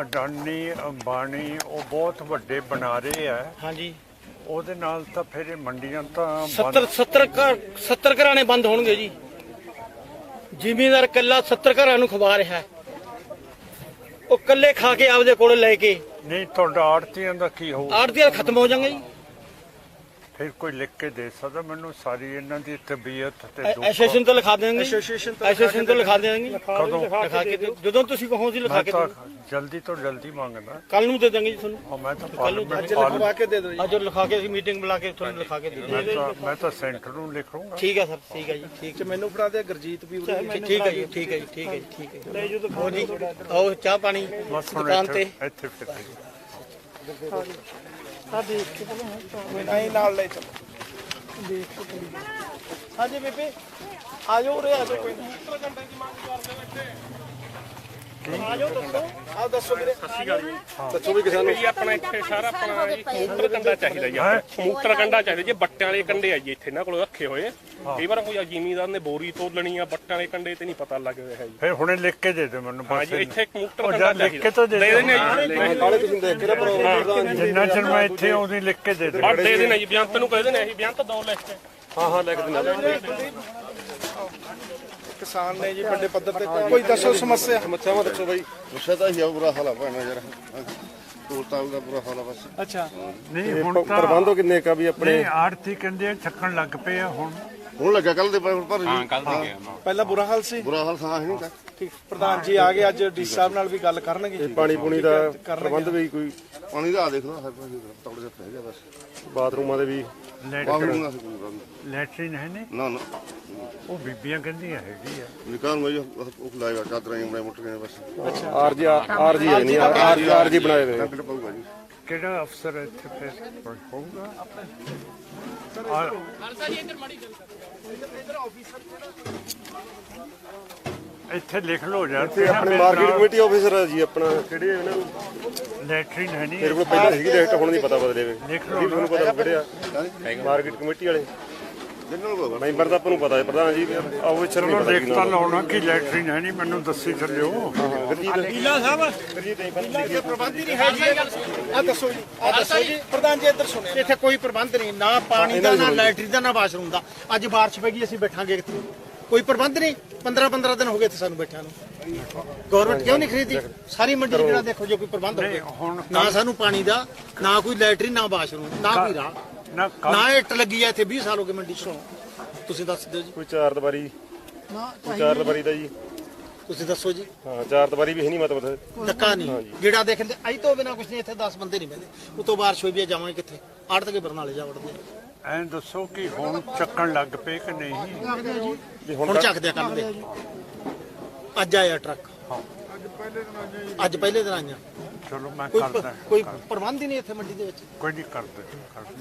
ਅਡਾਨੀ ਅੰਬਾਨੀ ਉਹ ਬਹੁਤ ਵੱਡੇ ਬਣਾ ਰਹੇ ਆ। ਹਾਂਜੀ। ਉਹਦੇ ਨਾਲ ਤਾਂ ਫਿਰ ਇਹ ਮੰਡੀਆਂ ਤਾਂ 70 70 ਘਰ 70 ਘਰਾਂ ਨੇ ਬੰਦ ਹੋਣਗੇ ਜੀ। ਜ਼ਿਮੀਂਦਾਰ ਕੱਲਾ 70 ਘਰਾਂ ਨੂੰ ਖਵਾ ਰਿਹਾ। ਹੈ ਉਹ ਕੱਲੇ ਖਾ ਕੇ ਆਪਦੇ ਕੋਲ ਲੈ ਕੇ। ਨਹੀਂ ਤੁਹਾਡਾ ਆੜਤੀਆਂ ਦਾ ਕੀ ਹੋਊ? ਆੜਤੀਆਂ ਖਤਮ ਹੋ ਜਾਣਗੇ ਜੀ। ਫਿਰ ਕੋਈ ਲਿਖ ਕੇ ਦੇ ਸਕਦਾ? ਮੈਨੂੰ ਸਾਰੀ ਇਹਨਾਂ ਦੀ ਤਬੀਅਤ ਤੇ ਦੁੱਖ ਐਸੋਸੀਏਸ਼ਨ ਤੋਂ ਲਿਖਾ ਦੇਣਗੇ ਐਸੋਸੀਏਸ਼ਨ ਤੋਂ ਐਸੋਸੀਏਸ਼ਨ ਤੋਂ ਲਿਖਾ ਦੇਣਗੇ ਕਦੋਂ? ਲਿਖਾ ਕੇ ਦਿਓ। ਜਦੋਂ ਤੁਸੀਂ ਕਹੋ ਜੀ ਲਿਖਾ ਮੈਂ ਕੇ ਤਾਂ ਜਲਦੀ ਤੋਂ ਜਲਦੀ ਮੰਗਦਾ। ਕੱਲ ਨੂੰ ਦੇ ਦਾਂਗੇ ਜੀ ਤੁਹਾਨੂੰ। ਔਰ ਮੈਂ ਤਾਂ ਪਾਰਲੀਮੈਂਟ ਅੱਜ ਲਿਖਵਾ ਕੇ ਦੇ ਦਿਓ ਜੀ। ਅੱਜ ਲਿਖਾ ਕੇ ਅਸੀਂ ਮੀਟਿੰਗ ਬੁਲਾ ਕੇ ਤੁਹਾਨੂੰ ਲਿਖਾ ਕੇ ਦੇ ਮੈਂ ਦਾਂਗੇ ਤਾਂ ਮੈਂ ਤਾਂ ਸੈਂਟਰ ਨੂੰ ਲਿਖੂੰਗਾ ਠੀਕ ਹੈ ਸਰ ਠੀਕ ਹੈ ਜੀ ਠੀਕ ਤੇ ਮੈਨੂੰ ਫੜਾ ਦੇ ਗੁਰਜੀਤ ਵੀ ਉਰੇ। ਠੀਕ ਹੈ ਜੀ ਠੀਕ ਹੈ ਜੀ ਠੀਕ ਹੈ ਜੀ ਠੀਕ ਹੈ ਲੈ ਜੀ ਆਓ ਚਾਹ ਪਾਣੀ ਬਸ ਹੁਣ ਦੁਕਾਨ ਤੇ। ਇੱਥੇ ਇੱਥੇ ਫਿਰ। ਨਹੀਂ ਨਾਲ ਲੈ ਚਲੋ। ਹਾਂਜੀ ਬੇਬੇ ਆ ਜਾਓ ਉਰੇ ਆ ਜਾਓ ਕੋਈ ਨਹੀਂ। ਆ ਆ ਦੱਸੋ। ਵੀਰੇ। ਦੱਸੋ ਵੀ ਕਿਸਾਨ ਜੀ ਆਪਣਾ ਇੱਥੇ ਸਾਰਾ ਆਪਣਾ ਜੀ ਕਬੂਤਰ ਕੰਡਾ ਚਾਹੀਦਾ ਜੀ ਆਪਣਾ। ਕਬੂਤਰ ਕੰਡਾ ਚਾਹੀਦਾ ਜੀ। ਬੱਟਿਆਂ ਵਾਲੇ ਕੰਡੇ ਆ ਜੀ ਇੱਥੇ ਇਹਨਾਂ ਕੋਲ ਰੱਖੇ ਹੋਏ। ਕਈ ਵਾਰ ਕੋਈ ਜ਼ਿਮੀਦਾਰ ਨੇ ਬੋਰੀ ਤੋਲਣੀ ਆ ਬੱਟਿਆਂ ਵਾਲੇ ਕੰਡੇ ਤੇ ਨਹੀਂ ਪਤਾ ਲੱਗ ਰਿਹਾ ਜੀ। ਫਿਰ ਹੁਣੇ ਲਿਖ ਕੇ ਦੇ ਦਿਓ ਮੈਨੂੰ ਹਾਂ ਬਸ ਜੀ ਇੱਥੇ ਕਬੂਤਰ ਕੰਡਾ ਲਿਖ ਕੇ ਚਾਹੀਦਾ ਤਾਂ ਦੇ ਦੇ ਦਿਓ। ਦੇਣੇ ਆ ਜੀ। ਕਾਲੇ ਤੁਸੀਂ ਦੇਖ ਕੇ ਪ੍ਰੋਗਰਾਮ ਜਿੰਨਾ ਚਿਰ ਮੈਂ ਇੱਥੇ ਆਉਂਦੀ ਲਿਖ ਕੇ ਦੇ ਦੇ ਬੜ ਦੇ ਦੇਣੇ ਜੀ ਬਿਆੰਤ ਨੂੰ ਕਹਿ ਦੇਣੇ ਅਸੀਂ ਬਿਆੰਤ ਦੋ ਲਿਖ ਕੇ। ਹਾਂ ਹਾਂ ਲਿਖ ਦਿੰਦਾ ਕਿਸਾਨ ਨੇ ਜੀ ਵੱਡੇ ਪੱਧਰ ਤੇ ਕੋਈ ਦੱਸੋ ਸਮੱਸਿਆ? ਸਮੱਸਿਆਵਾਂ ਦੱਸੋ ਬਾਈ। ਗੁੱਸਾ ਤਾਂ ਹੀ ਆ ਬੁਰਾ ਹਾਲ ਆ ਭੈਣਾ ਯਾਰ। ਤੋਲਤਾ ਉਹਦਾ ਬੁਰਾ ਹਾਲ ਆ ਬਸ। ਅੱਛਾ। ਨਹੀਂ ਹੁਣ ਤਾਂ ਪ੍ਰਬੰਧੋ ਕਿੰਨੇ ਕਾ ਵੀ ਆਪਣੇ? ਨਹੀਂ ਆੜਤੀ ਕਹਿੰਦੇ ਛੱਕਣ ਲੱਗ ਪਏ ਆ ਹੁਣ। ਹੁਣ ਲੱਗਾ ਕੱਲ ਦੇ ਪਰ ਪਰ ਜੀ ਪਹਿਲਾਂ ਬੁਰਾ ਹਾਲ ਸੀ? ਬੁਰਾ ਹਾਲ ਸਾਹ ਨਹੀਂ ਠੀਕ। ਪ੍ਰਧਾਨ ਜੀ ਆ ਗਏ ਅੱਜ ਡੀ ਸਾਹਿਬ ਨਾਲ ਵੀ ਗੱਲ ਕਰਨਗੇ। ਪਾਣੀ ਪੂਣੀ ਦਾ ਪ੍ਰਬੰਧ ਵੀ ਕੋਈ ਪਾਣੀ ਦਾ ਆ ਦੇਖ ਲਓ ਤੌੜੇ ਜਿਹਾ ਪੈ ਗਿਆ ਬਸ। ਬਾਥਰੂਮਾਂ ਦੇ ਵੀ ਲੈਟਰਿਨ ਹੈ ਨਹੀਂ? ਨਾ ਨਾ। ਉਹ ਬੀਬੀਆਂ ਕਹਿੰਦੀਆਂ ਹੈਗੀ ਆ। ਨਿਕਾਲ ਮੈਂ ਉਹ ਲਾਏਗਾ ਚਾਦਰਾਂ ਹੀ ਬੜੇ ਮੁੱਟ ਗਏ ਬਸ। ਆਰਜੀ ਆਰਜੀ ਹੈ ਨਹੀਂ ਆਰਜੀ ਆਰਜੀ ਬਣਾਏ ਹੋਏ ਟੱਕਰ ਪਊਗਾ ਜੀ ਕਿਹੜਾ ਅਫਸਰ ਇੱਥੇ ਫਿਰ ਹੋਊਗਾ? ਆ- ਇੱਥੇ ਲਿਖ ਲਓ ਯਾਰ ਤੇ ਆਪਣੇ ਮਾਰਕੀਟ ਕਮੇਟੀ ਆਫੀਸਰ ਹੈ ਜੀ ਆਪਣਾ। ਕਿਹੜੇ ਇਹਨਾਂ ਨੂੰ? ਲੈਟਰਿਨ ਹੈ ਨਹੀਂ। ਮੇਰੇ ਕੋਲ ਪਹਿਲਾਂ ਸੀਗੀ ਲਿਸਟ ਹੁਣ ਨਹੀਂ ਪਤਾ ਬਦਲੇ ਵੇ। ਲਿਖ ਜੀ ਤੁਹਾਨੂੰ ਪਤਾ ਕਿਹੜੇ ਆ ਮਾਰਕੀਟ ਕਮੇਟੀ ਵਾਲੇ। ਮੈਂਬਰ ਤਾਂ ਆਪਾਂ ਨੂੰ ਪਤਾ ਹੈ ਪ੍ਰਧਾਨ ਜੀ ਆਫੀਸਰ ਨਹੀਂ ਲਿਖ ਕੀ ਤਾਂ ਲਾਉਣਾ ਕਿ ਲੈਟਰਿਨ ਹੈ ਨਹੀਂ ਮੈਨੂੰ ਦੱਸੀ ਚੱਲਿਓ। ਆ ਦੱਸੋ ਜੀ ਆ ਦੱਸੋ ਜੀ। ਪ੍ਰਧਾਨ ਜੀ ਇੱਧਰ ਸੁਣਿਆ ਇੱਥੇ ਕੋਈ ਪ੍ਰਬੰਧ ਨਹੀਂ ਨਾ ਪਾਣੀ ਦਾ ਨਾ ਲਾਈਟਰੀ ਦਾ ਨਾ ਵਾਸ਼ਰੂਮ ਦਾ। ਅੱਜ ਬਾਰਿਸ਼ ਪੈ ਗਈ ਅਸੀਂ ਬੈਠਾਂਗੇ ਕਿੱਥੇ ਕੋਈ ਪ੍ਰਬੰਧ ਨਹੀਂ 15 15 ਦਿਨ ਹੋ ਗਏ ਇੱਥੇ ਸਾਨੂੰ ਬੈਠਿਆਂ ਨੂੰ। ਗਵਰਨਮੈਂਟ ਕਿਉਂ ਨਹੀਂ ਖਰੀਦੀ? ਸਾਰੀ ਮੰਡੀ ਜਿਹੜਾ ਦੇਖੋ ਜੇ ਕੋਈ ਪ੍ਰਬੰਧ ਨਹੀਂ, ਹੋਵੇ ਹੁਣ ਨਾ ਸਾਨੂੰ ਪਾਣੀ ਦਾ ਨਾ ਕੋਈ ਲਾਈਟਰੀ ਨਾ ਵਾਸ਼ਰੂਮ ਨਾ ਕੋਈ ਰਾਹ ਨਾ ਇੱਟ ਲੱਗੀ ਆ ਇੱਥੇ 20 ਸਾਲ ਹੋ ਗਏ ਮੰਡੀ ਚ। ਤੁਸੀਂ ਦੱਸ ਦਿਓ ਜੀ। ਕੋਈ ਚਾਰ ਦੀਵਾਰੀ। ਨਾ ਕੋਈ ਚਾਰ ਦੀਵਾਰੀ ਦਾ ਜੀ। ਤੁਸੀਂ ਦੱਸੋ ਜੀ। ਹਾਂ ਚਾਰ ਦੀਵਾਰੀ ਵੀ ਹੈ ਨਹੀਂ ਮਤਲਬ। ਧੱਕਾ ਨਹੀਂ। ਜਿਹੜਾ ਦੇਖਦੇ ਅਜ ਤੋਂ ਬਿਨਾ ਕੁਝ ਨਹੀਂ ਇੱਥੇ 10 ਬੰਦੇ ਨਹੀਂ ਬੈਠੇ ਉਤੋਂ ਬਾਰਿਸ਼ ਹੋਈ ਵੀ ਆ, ਜਾਵਾਂਗੇ ਕਿੱਥੇ? ਆੜਤ ਕੇ ਬਰਨਾਲੇ ਜਾ ਵੜਦੇ ਆ। ਐਂ ਦੱਸੋ ਕਿ ਹੁਣ ਚੱਕਣ ਲੱਗ ਪਏ ਕਿ ਨਹੀਂ? ਵੀ ਹੁਣ ਚੱਕਦੇ ਆ ਕੱਲ ਦੇ। ਅੱਜ ਆਇਆ ਟਰੱਕ। ਅੱਜ ਪਹਿਲੇ ਦਿਨ ਆਈਆਂ। ਚਲੋ ਮੈਂ ਕੋਈ ਕਰਦਾ ਕੋਈ ਪ੍ਰਬੰਧ ਹੀ ਨਹੀਂ ਇੱਥੇ ਮੰਡੀ ਦੇ ਵਿੱਚ? ਕੋਈ ਨਹੀਂ ਕਰਦੇ।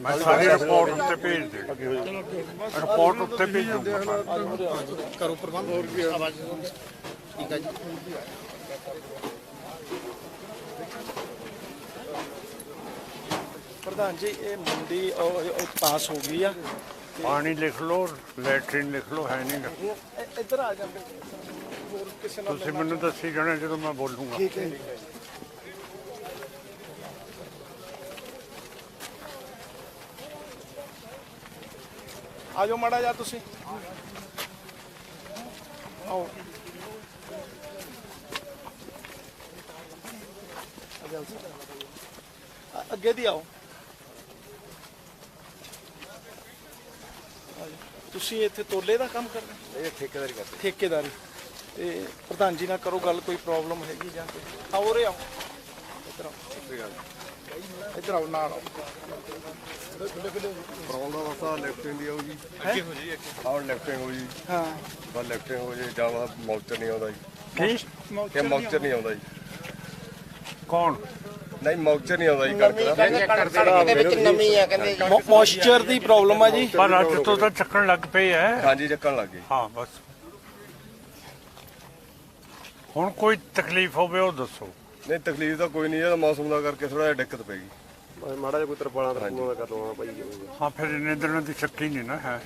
ਮੈਂ ਸਾਰੀ ਰਿਪੋਰਟ ਉੱਤੇ ਭੇਜ ਦੇ। ਰਿਪੋਰਟ ਉੱਤੇ ਭੇਜ ਦੂੰਗਾ ਕਰੋ ਪ੍ਰਬੰਧ। ਆਵਾਜ਼ ਠੀਕ ਹੈ ਜੀ। ਪ੍ਰਧਾਨ ਜੀ ਇਹ ਮੰਡੀ ਪਾਸ ਹੋ ਗਈ ਆ। ਪਾਣੀ ਲਿਖ ਲਓ ਲੈਟਰਿਨ ਲਿਖ ਲਓ ਹੈ ਨਹੀਂ ਇੱਧਰ ਆ ਜਾਂਦੇ। ਹੋਰ ਕਿਸੇ ਨਾਲ ਤੁਸੀਂ ਮੈਨੂੰ ਦੱਸੀ ਜਾਣਾ ਜਦੋਂ ਮੈਂ ਬੋਲੂੰਗਾ। ਠੀਕ ਹੈ ਆ ਜਾਓ ਮਾੜਾ ਜਾ ਤੁਸੀਂ। ਆਓ। ਅੱਗੇ ਦੀ ਆਓ। ਤੁਸੀਂ ਇੱਥੇ ਤੋਲੇ ਦਾ ਕੰਮ ਕਰਦੇ ਇਹ ਠੇਕੇਦਾਰੀ ਕਰਦੇ ਠੇਕੇਦਾਰੀ। ਤੇ ਪ੍ਰਧਾਨ ਜੀ ਨਾਲ ਕਰੋ ਗੱਲ ਕੋਈ ਪ੍ਰੋਬਲਮ ਹੈਗੀ ਜਾਂ ਕੋਈ? ਆਓ ਰੇ ਆਓ। ਇੱਧਰ ਆਓ। ਇੱਧਰ ਆਓ ਨਾਲ ਆਓ। ਪ੍ਰੋਬਲਮ ਦਾ ਵਸਾ ਲੈਫਟਿੰਗ ਦੀ ਆਉ ਜੀ। ਅੱਗੇ ਹੋ ਜੀ ਆਹ ਲੈਫਟਿੰਗ ਹੋ ਜੀ। ਹਾਂ। ਬਸ ਲੈਫਟਿੰਗ ਹੋ ਜੇ ਜਾਂ ਮੌਚਰ ਨਹੀਂ ਆਉਂਦਾ ਜੀ। ਕੀ? ਇਹ ਮੌਚਰ ਨਹੀਂ ਆਉਂਦਾ ਜੀ। ਕੌਣ? ਨਹੀਂ ਮੌਚਰ ਨਹੀਂ ਆਉਂਦਾ ਜੀ ਕਣਕ ਦਾ। ਮੋਇਸਚਰ ਦੀ ਪ੍ਰੋਬਲਮ ਆ ਜੀ। ਪਰ ਅੱਜ ਤੋਂ ਤਾਂ ਚੱਕਣ ਲੱਗ ਪਏ ਐ ਹਾਂਜੀ ਚੱਕਣ ਲੱਗ ਗਏ। ਹਾਂ ਬਸ। ਹੁਣ ਕੋਈ ਤਕਲੀਫ ਹੋਵੇ ਉਹ ਦੱਸੋ। ਨਹੀਂ ਤਕਲੀਫ ਤਾਂ ਕੋਈ ਨਹੀਂ ਇਹਦਾ ਮੌਸਮ ਦਾ ਕਰਕੇ ਥੋੜਾ ਜਿਹਾ ਦਿੱਕਤ ਪੈ ਗਈ। ਮਾੜਾ ਜਿਹਾ ਕੋਈ ਤਰਪਾਲਾਂ ਤਰਪੂਲਾਂ ਦਾ ਕਰ ਲਵਾਂ ਭਾਈ ਹਾਂ ਫਿਰ ਇੰਨੇ ਦਿਨਾਂ ਦੀ ਚੱਕੀ ਨਹੀਂ ਨਾ ਹੈ।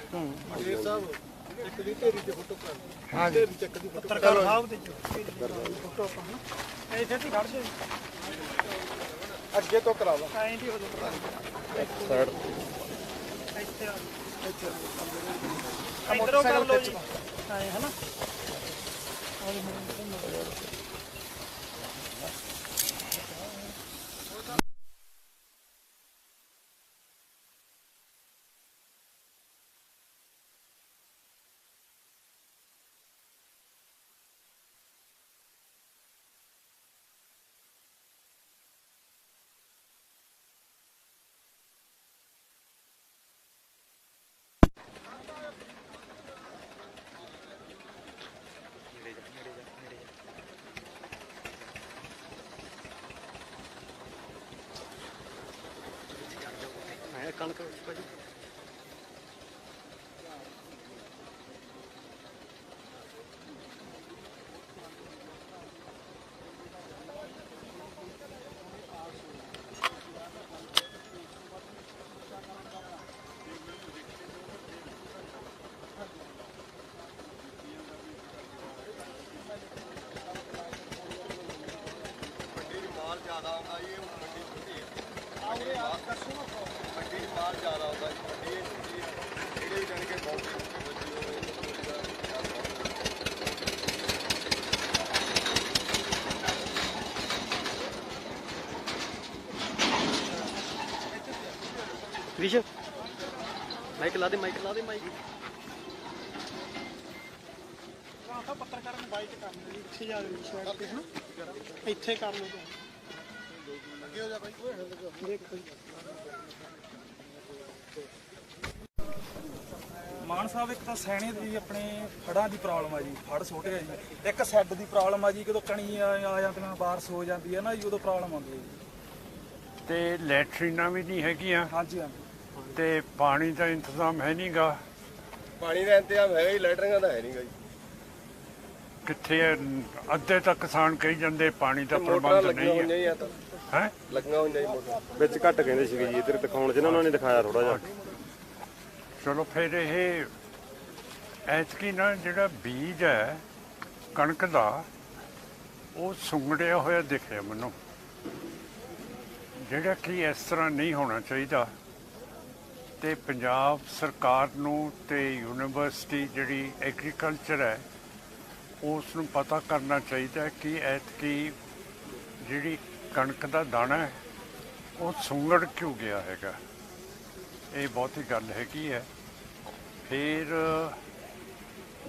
ਇੱਕ ਦੀ ਢੇਰੀ ਤੇ ਫੋਟੋ ਕਰਾ ਲਓ ਹਾਂ ਢੇਰੀ ਚੱਕ ਦੀ ਫੋਟੋ ਪੱਤਰਕਾਰ ਸਾਹਿਬ ਦੇ ਫੋਟੋ ਆਪਾਂ ਹਨਾ ਇੱਥੇ ਤੇ ਖੜ ਜਾਓ ਅੱਗੇ ਤੋਂ ਕਰਾ ਲਓ। ਐਂ ਦੀ ਹੋ ਜਾਓ ਸਾਈਡ। ਇੱਥੇ ਆ ਇਧਰੋਂ ਕਰ ਲਓ ਜੀ ਐਂ ਹਨਾ ਵਿਸ਼ ਮਾਈਕ ਲਾ ਦੇ ਮਾਈਕ ਲਾ ਦੇ ਮਾਈਕ। ਆਪਾਂ ਪੱਤਰਕਾਰਾਂ ਨੂੰ ਬਾਈਟ ਕਰ ਲਓ ਜੀ ਇੱਥੇ ਜਾ ਕੇ ਸ਼ਾਇਦ ਤੇ ਹਨਾ? ਇੱਥੇ ਕਰ ਲਓ ਅੱਗੇ ਹੋ ਜਾ ਬਾਈ। ਦੇਖੋ ਮਾਨ ਸਾਹਿਬ ਇੱਕ ਤਾਂ ਸੈਣੇ ਦੀ ਆਪਣੇ ਫੜਾਂ ਦੀ ਪ੍ਰੋਬਲਮ ਆ ਜੀ। ਫੜ ਛੋਟੇ ਆ ਜੀ। ਇੱਕ ਸੈੱਡ ਦੀ ਪ੍ਰੋਬਲਮ ਆ ਜੀ ਜਦੋਂ ਕਣੀ ਆ ਆ ਜਾਂਦੀਆਂ ਬਾਰਸ ਹੋ ਜਾਂਦੀ ਹੈ ਨਾ ਜੀ ਉਦੋਂ ਪ੍ਰੋਬਲਮ ਆਉਂਦੀ ਹੈ ਜੀ। ਤੇ ਲੈਟਰੀਨਾਂ ਵੀ ਨਹੀਂ ਹੈਗੀਆਂ। ਹਾਂਜੀ ਹਾਂਜੀ। ਤੇ ਪਾਣੀ ਦਾ ਇੰਤਜ਼ਾਮ ਹੈ ਨਹੀਂਗਾ। ਪਾਣੀ ਦਾ ਇੰਤਜ਼ਾਮ ਹੈਗਾ ਹੀ ਲੈਟਰਿੰਗਾਂ ਦਾ ਹੈ ਨਹੀਂਗਾ ਜੀ। ਕਿੱਥੇ ਹੈ? ਅੱਧੇ ਤੱਕ ਕਿਸਾਨ ਕਹੀ ਜਾਂਦੇ ਪਾਣੀ ਦਾ ਮੋਟਰਾਂ ਪ੍ਰਬੰਧ ਲੱਗੀਆਂ ਨਹੀਂ ਹੈ। ਹੀ ਤਾਂ। ਲੱਗੀਆਂ ਹੋਈਆਂ ਜੀ ਮੋਟਰਾਂ। ਵਿੱਚ ਘੱਟ ਕਹਿੰਦੇ ਸੀਗੇ ਜੀ ਇੱਧਰ ਦਿਖਾਉਣ 'ਚ ਨਾ ਉਹਨਾਂ ਨੇ ਦਿਖਾਇਆ ਥੋੜਾ ਜਿਹਾ। ਚਲੋ ਫਿਰ ਇਹ ਐਤਕੀ ਨਾ ਜਿਹੜਾ ਬੀਜ ਹੈ ਕਣਕ ਦਾ ਉਹ ਸੁੰਗੜਿਆ ਹੋਇਆ ਦਿਖਿਆ ਮੈਨੂੰ। ਜਿਹੜਾ ਕਿ ਇਸ ਤਰ੍ਹਾਂ ਨਹੀਂ ਹੋਣਾ ਚਾਹੀਦਾ। ਤੇ ਪੰਜਾਬ ਸਰਕਾਰ ਨੂੰ ਤੇ ਯੂਨੀਵਰਸਿਟੀ ਜਿਹੜੀ ਐਗਰੀਕਲਚਰ ਹੈ ਉਸ ਨੂੰ ਪਤਾ ਕਰਨਾ ਚਾਹੀਦਾ ਕਿ ਐਤਕੀ ਜਿਹੜੀ ਕਣਕ ਦਾ ਦਾਣਾ ਹੈ, ਉਹ ਸੁੰਗੜ ਕਿਉਂ ਗਿਆ ਹੈਗਾ? ਇਹ ਬਹੁਤੀ ਗੱਲ ਹੈਗੀ ਹੈ। ਫਿਰ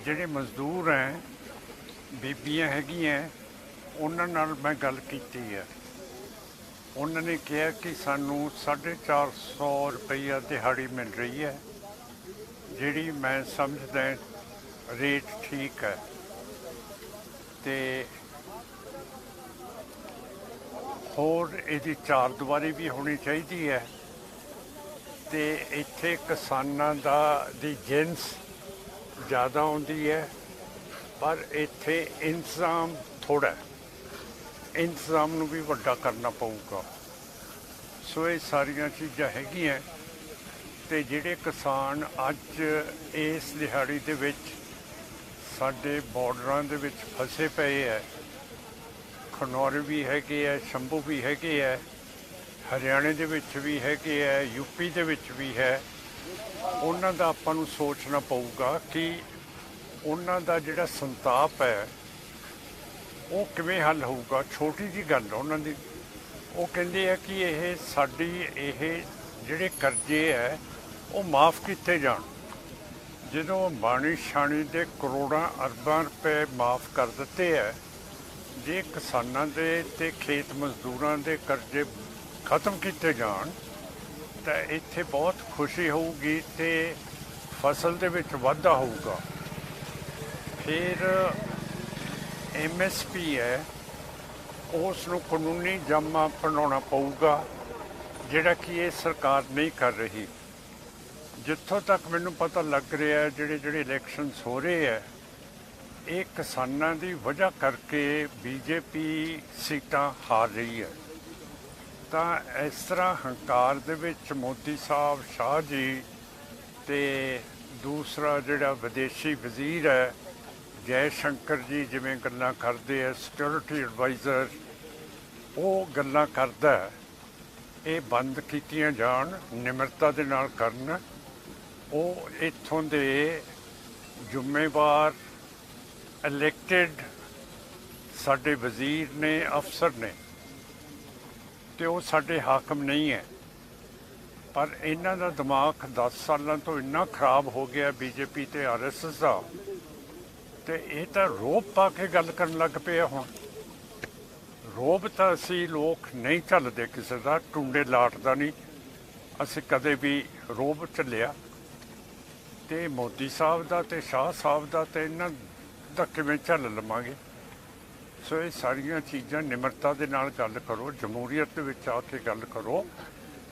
ਜਿਹੜੇ ਮਜ਼ਦੂਰ ਹੈ, ਬੀਬੀਆਂ ਹੈਗੀਆਂ, ਉਹਨਾਂ ਨਾਲ ਮੈਂ ਗੱਲ ਕੀਤੀ ਹੈ। ਉਹਨਾਂ ਨੇ ਕਿਹਾ ਕਿ ਸਾਨੂੰ 450 ਰੁਪਈਆ ਦਿਹਾੜੀ ਮਿਲ ਰਹੀ ਹੈ, ਜਿਹੜੀ ਮੈਂ ਸਮਝਦਾ ਰੇਟ ਠੀਕ ਹੈ। ਤੇ ਹੋਰ ਇਹਦੀ ਚਾਰ ਦੁਆਰੀ ਵੀ ਹੋਣੀ ਚਾਹੀਦੀ ਹੈ। ਤੇ ਇੱਥੇ ਕਿਸਾਨਾਂ ਦਾ, ਦੀ ਜਿੰਸ ਜ਼ਿਆਦਾ ਆਉਂਦੀ ਹੈ, ਪਰ ਇੱਥੇ ਇੰਤਜ਼ਾਮ ਥੋੜਾ ਇੰਤਜ਼ਾਮ ਨੂੰ ਵੀ ਵੱਡਾ ਕਰਨਾ ਪਊਗਾ। ਸੋ ਇਹ ਸਾਰੀਆਂ ਚੀਜ਼ਾਂ ਹੈਗੀਆਂ ਤੇ ਜਿਹੜੇ ਕਿਸਾਨ ਅੱਜ ਇਸ ਦਿਹਾੜੀ ਦੇ ਵਿੱਚ ਸਾਡੇ ਬਾਰਡਰਾਂ ਦੇ ਵਿੱਚ ਫਸੇ ਪਏ ਹੈ ਖਨੌਰ ਵੀ ਹੈਗੇ ਹੈ ਸ਼ੰਭੂ ਵੀ ਹੈਗੇ ਹੈ ਹਰਿਆਣੇ ਦੇ ਵਿੱਚ ਵੀ ਹੈਗੇ ਹੈ ਯੂਪੀ ਦੇ ਵਿੱਚ ਵੀ ਹੈ, ਉਹਨਾਂ ਦਾ ਆਪਾਂ ਨੂੰ ਸੋਚਣਾ ਪਊਗਾ ਕਿ ਉਹਨਾਂ ਦਾ ਜਿਹੜਾ ਸੰਤਾਪ ਹੈ ਉਹ ਕਿਵੇਂ ਹੱਲ ਹੋਊਗਾ? ਛੋਟੀ ਜੀ ਗੱਲ ਆ ਉਹਨਾਂ ਦੀ। ਉਹ ਕਹਿੰਦੇ ਆ ਕਿ ਇਹ ਸਾਡੀ, ਇਹ ਜਿਹੜੇ ਕਰਜ਼ੇ ਹੈ ਉਹ ਮਾਫ ਕੀਤੇ ਜਾਣ। ਜਦੋਂ ਬਾਣੀ ਛਾਣੀ ਦੇ ਕਰੋੜਾਂ ਅਰਬਾਂ ਰੁਪਏ ਮਾਫ ਕਰ ਦਿੱਤੇ ਹੈ ਜੇ ਕਿਸਾਨਾਂ ਦੇ ਤੇ ਖੇਤ ਮਜ਼ਦੂਰਾਂ ਦੇ ਕਰਜ਼ੇ ਖਤਮ ਕੀਤੇ ਜਾਣ, ਤਾਂ ਇੱਥੇ ਬਹੁਤ ਖੁਸ਼ੀ ਹੋਊਗੀ ਤੇ ਫਸਲ ਦੇ ਵਿੱਚ ਵਾਧਾ ਹੋਊਗਾ। ਫਿਰ ਐਮਐਸਪੀ ਹੈ, ਉਸ ਨੂੰ ਕਾਨੂੰਨੀ ਜਾਮਾ ਬਣਾਉਣਾ ਪਊਗਾ, ਜਿਹੜਾ ਕਿ ਇਹ ਸਰਕਾਰ ਨਹੀਂ ਕਰ ਰਹੀ। ਜਿੱਥੋਂ ਤੱਕ ਮੈਨੂੰ ਪਤਾ ਲੱਗ ਰਿਹਾ ਹੈ, ਜਿਹੜੇ ਜਿਹੜੇ ਇਲੈਕਸ਼ਨਸ ਹੋ ਰਹੇ ਹੈ, ਇਹ ਕਿਸਾਨਾਂ ਦੀ ਵਜ੍ਹਾ ਕਰਕੇ ਬੀਜੇਪੀ ਸੀਟਾਂ ਹਾਰ ਰਹੀ ਹੈ। ਤਾਂ ਇਸ ਤਰ੍ਹਾਂ ਹੰਕਾਰ ਦੇ ਵਿੱਚ ਮੋਦੀ ਸਾਹਿਬ, ਸ਼ਾਹ ਜੀ ਤੇ ਦੂਸਰਾ ਜਿਹੜਾ ਵਿਦੇਸ਼ੀ ਵਜ਼ੀਰ ਹੈ ਜੈ ਸ਼ੰਕਰ ਜੀ ਜਿਵੇਂ ਗੱਲਾਂ ਕਰਦੇ ਆ ਸਿਕਿਉਰਿਟੀ ਐਡਵਾਈਜ਼ਰ ਉਹ ਗੱਲਾਂ ਕਰਦਾ ਇਹ ਬੰਦ ਕੀਤੀਆਂ ਜਾਣ, ਨਿਮਰਤਾ ਦੇ ਨਾਲ ਕਰਨ। ਉਹ ਇੱਥੋਂ ਦੇ ਜ਼ਿੰਮੇਵਾਰ ਇਲੈਕਟਿਡ ਸਾਡੇ ਵਜ਼ੀਰ ਨੇ, ਅਫਸਰ ਨੇ। ਤੇ ਉਹ ਸਾਡੇ ਹਾਕਮ ਨਹੀਂ ਹੈ। ਪਰ ਇਹਨਾਂ ਦਾ ਦਿਮਾਗ 10 ਸਾਲਾਂ ਤੋਂ ਇੰਨਾ ਖਰਾਬ ਹੋ ਗਿਆ, ਬੀਜੇਪੀ ਤੇ ਆਰਐਸਐਸ ਦਾ। ਤੇ ਇਹ ਤਾਂ ਰੋਬ ਪਾ ਕੇ ਗੱਲ ਕਰਨ ਲੱਗ ਪਏ ਹੁਣ। ਰੋਬ ਤਾਂ ਅਸੀਂ ਲੋਕ ਨਹੀਂ ਚੱਲਦੇ ਕਿਸੇ ਦਾ, ਟੁੰਡੇ ਲਾਟ ਦਾ ਨਹੀਂ। ਅਸੀਂ ਕਦੇ ਵੀ ਰੋਬ ਚੱਲਿਆ ਤੇ ਮੋਦੀ ਸਾਹਿਬ ਦਾ ਤੇ ਸ਼ਾਹ ਸਾਹਿਬ ਦਾ ਤੇ ਇਹਨਾਂ ਦਾ ਕਿਵੇਂ ਚੱਲ ਲਵਾਂਗੇ? ਸੋ ਇਹ ਸਾਰੀਆਂ ਚੀਜ਼ਾਂ ਨਿਮਰਤਾ ਦੇ ਨਾਲ ਗੱਲ ਕਰੋ, ਜਮਹੂਰੀਅਤ ਦੇ ਵਿੱਚ ਆ ਕੇ ਗੱਲ ਕਰੋ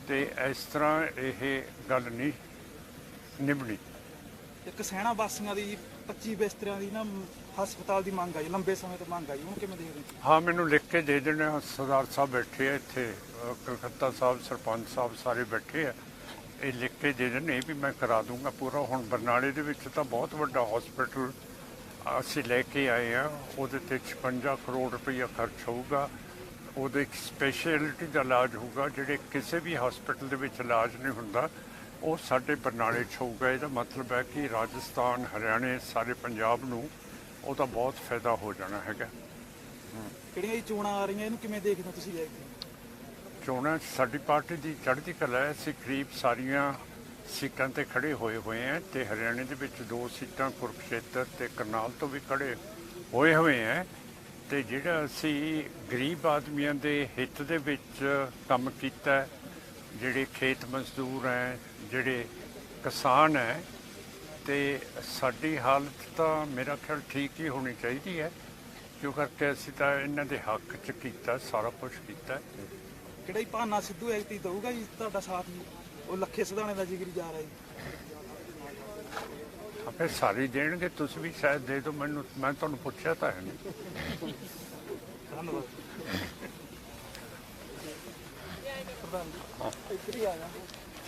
ਤੇ ਇਸ ਤਰ੍ਹਾਂ ਇਹ ਗੱਲ ਨਹੀਂ ਨਿਭਣੀ। ਇੱਕ ਸੈਣਾ ਵਾਸੀਆਂ ਦੀ 25 ਬਿਸਤਰਿਆਂ ਦੀ ਨਾ ਹਸਪਤਾਲ ਦੀ ਮੰਗ ਆਈ ਲੰਬੇ ਸਮੇਂ ਤੋਂ ਮੰਗ ਆਈ ਉਹਨੂੰ ਕਿਵੇਂ ਦੇਖਦੇ ਹੋ? ਹਾਂ ਮੈਨੂੰ ਲਿਖ ਕੇ ਦੇ ਦੇਣੇ ਆ, ਸਰਦਾਰ ਸਾਹਿਬ ਬੈਠੇ ਆ ਇੱਥੇ ਅ, ਕਲਕੱਤਾ ਸਾਹਿਬ ਸਰਪੰਚ ਸਾਹਿਬ ਸਾਰੇ ਬੈਠੇ ਆ। ਇਹ ਲਿਖ ਕੇ ਦੇ ਦੇਣੇ ਇਹ ਵੀ ਮੈਂ ਕਰਾ ਦੂੰਗਾ ਪੂਰਾ। ਹੁਣ ਬਰਨਾਲੇ ਦੇ ਵਿੱਚ ਤਾਂ ਬਹੁਤ ਵੱਡਾ ਹਸਪੀਟਲ ਅਸੀਂ ਲੈ ਕੇ ਆਏ ਆ ਉਹਦੇ ਤੇ 56 ਕਰੋੜ ਰੁਪਈਆ ਖਰਚ ਹੋਊਗਾ। ਉਹਦੇ ਇੱਕ ਸਪੈਸ਼ਲਿਟੀ ਦਾ ਇਲਾਜ ਹੋਊਗਾ ਜਿਹੜੇ ਕਿਸੇ ਵੀ ਹਸਪੀਟਲ ਦੇ ਵਿੱਚ ਇਲਾਜ ਨਹੀਂ ਹੁੰਦਾ। ਉਹ ਸਾਡੇ ਬਰਨਾਲੇ 'ਚ ਹੋਊਗਾ। ਇਹਦਾ ਮਤਲਬ ਹੈ ਕਿ ਰਾਜਸਥਾਨ ਹਰਿਆਣੇ ਸਾਰੇ ਪੰਜਾਬ ਨੂੰ ਉਹਦਾ ਬਹੁਤ ਫਾਇਦਾ ਹੋ ਜਾਣਾ ਹੈਗਾ। ਕਿਹੜੀਆਂ ਇਹ ਚੋਣਾਂ ਆ ਰਹੀਆਂ ਇਹਨੂੰ ਕਿਵੇਂ ਦੇਖਦੇ ਤੁਸੀਂ ਦੇਖ ਕੇ? ਚੋਣਾਂ ਸਾਡੀ ਪਾਰਟੀ ਦੀ ਚੜ੍ਹਦੀ ਕਲਾ ਹੈ ਅਸੀਂ ਕਰੀਬ ਸਾਰੀਆਂ ਸੀਟਾਂ ਤੇ ਖੜੇ ਹੋਏ ਹੋਏ ਹਾਂ ਤੇ ਹਰਿਆਣੇ ਦੇ ਵਿੱਚ ਦੋ ਸੀਟਾਂ ਕੁਰਕਸ਼ੇਤਰ ਤੇ ਕਰਨਾਲ ਤੋਂ ਵੀ ਖੜੇ ਹੋਏ ਹੋਏ ਹਾਂ ਤੇ ਜਿਹੜਾ ਅਸੀਂ ਗਰੀਬ ਆਦਮੀਆਂ ਦੇ ਹਿੱਤ ਦੇ ਵਿੱਚ ਕੰਮ ਕੀਤਾ ਜਿਹੜੇ ਖੇਤ ਮਜ਼ਦੂਰ ਹੈ ਜਿਹੜੇ ਕਿਸਾਨ ਹੈ ਤੇ ਸਾਡੀ ਹਾਲਤ ਤਾਂ ਮੇਰਾ ਖਿਆਲ ਠੀਕ ਹੀ ਹੋਣੀ ਚਾਹੀਦੀ ਹੈ ਕਿਉਂ ਕਰਕੇ ਅਸੀਂ ਤਾਂ ਇਹਨਾਂ ਦੇ ਹੱਕ 'ਚ ਕੀਤਾ ਸਾਰਾ ਕੁਝ ਕੀਤਾ। ਕਿਹੜਾ ਹੀ ਭਾਨਾ ਸਿੱਧੂ ਐਕਟੀ ਦਊਗਾ ਜੀ ਤੁਹਾਡਾ ਸਾਥ ਜੀ ਉਹ ਲੱਖੇ ਸਿਧਾਣੇ ਦਾ ਜਿਗਰੀ ਜਾ ਰਿਹਾ ਜੀ। ਆਪੇ ਸਾਰੇ ਦੇਣਗੇ ਤੁਸੀਂ ਵੀ ਸ਼ਾਇਦ ਦੇ ਦਿਓ ਮੈਨੂੰ ਮੈਂ ਤੁਹਾਨੂੰ ਪੁੱਛਿਆ ਤਾਂ ਹੈ ਨਹੀਂ। ਧੰਨਵਾਦ। ਪ੍ਰਧਾਨ ਜੀ ਇੱਧਰ ਹੀ ਆ ਜਾ।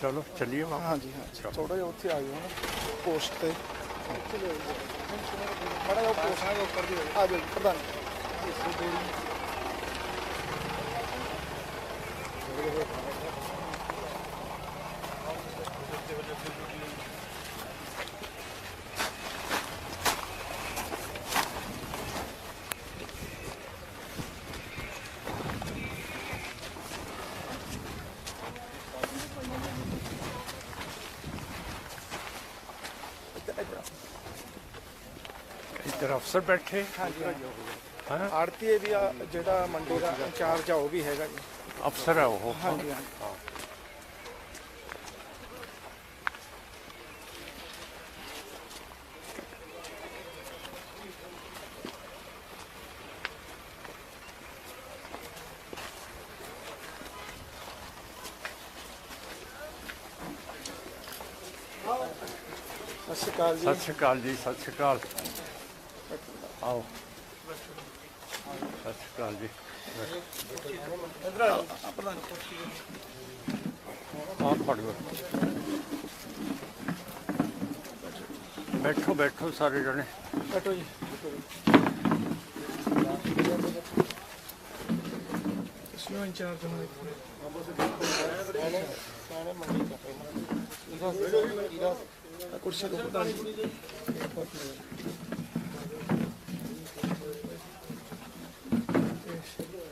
ਚਲੋ ਚੱਲੀਏ ਵਾਪਸ ਹਾਂਜੀ ਹਾਂ ਥੋੜਾ ਜਿਹਾ ਉੱਥੇ ਆ ਜਾਓ ਨਾ ਪੋਸਟ ਤੇ। ਬੜਾ ਜਿਹਾ ਪੋਸਟ ਆ ਉੱਪਰ ਦੀ ਆ ਜਾਓ ਪ੍ਰਧਾਨ। ਇੱਧਰ ਅਫਸਰ ਬੈਠੇ ਹਾਂਜੀ ਹਾਂ ਆੜਤੀਏ ਵੀ ਆ ਜਿਹੜਾ ਮੰਡੀ ਦਾ ਇੰਚਾਰਜ ਆ ਉਹ ਵੀ ਹੈਗਾ ਜੀ ਅਫਸਰ ਹੈ ਉਹ ਹਾਂਜੀ ਹਾਂਜੀ ਸਤਿ ਸ਼੍ਰੀ ਅਕਾਲ ਜੀ। ਸਤਿ ਸ਼੍ਰੀ ਅਕਾਲ ਜੀ ਸਤਿ ਸ਼੍ਰੀ ਅਕਾਲ। ਆਓ ਸਤਿ ਸ਼੍ਰੀ ਅਕਾਲ ਜੀ ਆਹ ਫੜੋ ਬੈਠੋ ਬੈਠੋ ਸਾਰੇ ਜਣੇ ਬੈਠੋ ਜੀ ਤੁਸੀਂ ਇੰਚਾਰਜ ਹੋ ਕੁਰਸੀ ਤੋਂ ਪ੍ਰਧਾਨ ਜੀ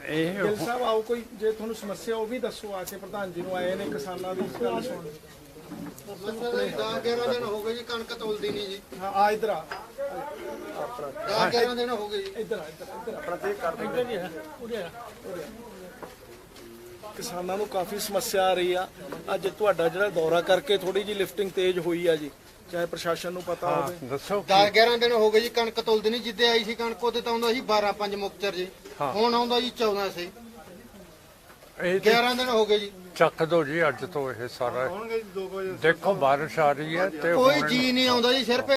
ਇਹ ਗਿੱਲ ਸਾਹਿਬ ਆਓ ਕੋਈ ਜੇ ਤੁਹਾਨੂੰ ਸਮੱਸਿਆ ਉਹ ਵੀ ਦੱਸੋ ਆ ਕੇ ਪ੍ਰਧਾਨ ਜੀ ਨੂੰ ਆਏ ਨੇ ਕਿਸਾਨਾਂ ਦੀ ਗੱਲ ਸੁਣ 10 11 ਦਿਨ ਹੋ ਗਏ ਜੀ ਕਣਕ ਤੋਲਦੀ ਨਹੀਂ ਜੀ। ਹਾਂ ਆ ਇਧਰ ਆ। 10 11 ਦਿਨ ਹੋ ਗਏ ਜੀ। ਇੱਧਰ ਆ ਇੱਧਰ ਇੱਧਰ ਆਪਣਾ ਦੇਖ ਕਰ ਇੱਧਰ ਹੀ ਹੈ। ਉਰੇ ਆ ਕਿਸਾਨਾਂ ਨੂੰ ਕਾਫੀ ਸਮੱਸਿਆ ਆ ਰਹੀ ਆ। ਅੱਜ ਤੁਹਾਡਾ ਜਿਹੜਾ ਦੌਰਾ ਕਰਕੇ ਥੋੜੀ ਜੀ ਲਿਫਟਿੰਗ ਤੇਜ਼ ਹੋਈ ਆ ਜੀ। ਚਾਹੇ ਪ੍ਰਸ਼ਾਸਨ ਨੂੰ ਪਤਾ ਹੋਵੇ। ਦੱਸੋ 10 11 ਦਿਨ ਹੋ ਗਏ ਜੀ ਕਣਕ ਤੋਲਦੀ ਨਹੀਂ ਜਿੱਦੇ ਆਈ ਸੀ ਕਣਕ ਉਹਦੇ ਤਾਂ ਆਉਂਦਾ ਸੀ 12 5 ਮੁਕਤਰ ਜੀ। ਹਾਂ। ਹੁਣ ਆਉਂਦਾ ਜੀ 14 ਸੇ ਇਹ ਤੇ 11 ਦਿਨ ਹੋ ਗਏ ਜੀ। ਚੱਕ ਦੋ ਜੀ ਅੱਜ ਤੋਂ ਇਹ ਸਾਰਾ ਦੇਖੋ ਬਾਰਿਸ਼ ਆ ਰਹੀ ਹੈ ਤੇ ਕੋਈ ਹੁਣ- ਜੀ ਨਹੀਂ ਆਉਂਦਾ ਜੀ ਸਿਰਫ